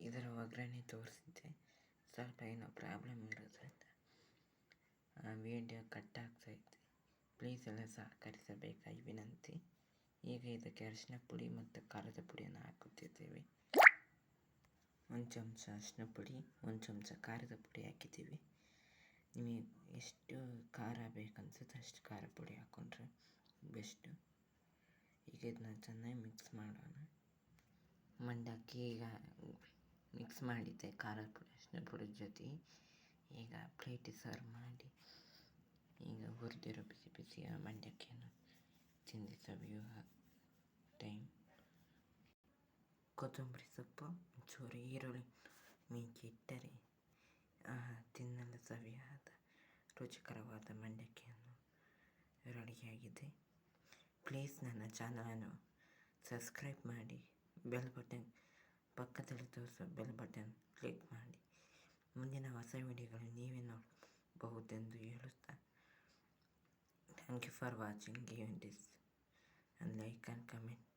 ಇದರ ಒಗ್ಗರಣೆ ತೋರಿಸಿದ್ದೆ. ಸ್ವಲ್ಪ ಏನೋ ಪ್ರಾಬ್ಲಮ್ ಇರೋದ್ರಿಂದ. ವಿಡಿಯೋ ಕಟ್ ಆಗ್ತಾಯಿದೆ ಪ್ಲೀಸ್ ಎಲ್ಲ ಸಹಕರಿಸಬೇಕಾಗಿ ವಿನಂತಿ? ಈಗ ಇದಕ್ಕೆ ಅರಿಶಿನ ಪುಡಿ ಮತ್ತು ಖಾರದ ಪುಡಿಯನ್ನು ಹಾಕುತ್ತಿದ್ದೇವೆ. ಒಂದು ಚಮಚ ಅರಿಶಿನ ಪುಡಿ, ಒಂದು ಚಮಚ ಖಾರದ ಪುಡಿ ಹಾಕಿದ್ದೀವಿ. ನಿಮಗೆ ಎಷ್ಟು ಖಾರ ಬೇಕನ್ಸುತ್ತೆ ಅಷ್ಟು ಖಾರ ಪುಡಿ ಹಾಕ್ಕೊಂಡ್ರೆ ಬೆಸ್ಟು. ಈಗ ಇದನ್ನ ಚೆನ್ನಾಗಿ ಮಿಕ್ಸ್ ಮಾಡೋಣ. ಮಂಡಕ್ಕಿ ಈಗ ಮಿಕ್ಸ್ ಮಾಡಿದ್ದೆ ಖಾರ ಪುಡಿ ಅರಿಶಿನ ಜೊತೆ. ಈಗ ಪ್ಲೇಟಿಗೆ ಸರ್ವ್ ಮಾಡಿ, ಈಗ ಹುರಿದಿರೋ ಬಿಸಿ ಬಿಸಿಯ ಮಂಡಕ್ಕಿಯನ್ನು ಸವಿಯುವ ಟೈಮ್ ಕೊತ್ತಂಬರಿ ಸೊಪ್ಪು ಚೂರು ಈರುಳ್ಳಿ ಮಿಂಚಿ ಇಟ್ಟರೆ ತಿನ್ನಲು ಸವಿಯಾದ, ರುಚಿಕರವಾದ ಮಂಡಕ್ಕಿಯನ್ನು ರೆಡಿಯಾಗಿದೆ ಪ್ಲೀಸ್ ನನ್ನ ಚಾನಲನ್ನು ಸಬ್ಸ್ಕ್ರೈಬ್ ಮಾಡಿ ಬೆಲ್ ಬಟನ್ ಪಕ್ಕದಲ್ಲಿ ತೋರಿಸೋ, ಬೆಲ್ ಬಟನ್ ಕ್ಲಿಕ್ ಮಾಡಿ. ಮುಂದಿನ ಹೊಸ ವಿಡಿಯೋಗಳು ನೀವೇ ನೋಡಬಹುದೆಂದು ಹೇಳುತ್ತಾ. Thank you for watching give this and like and comment.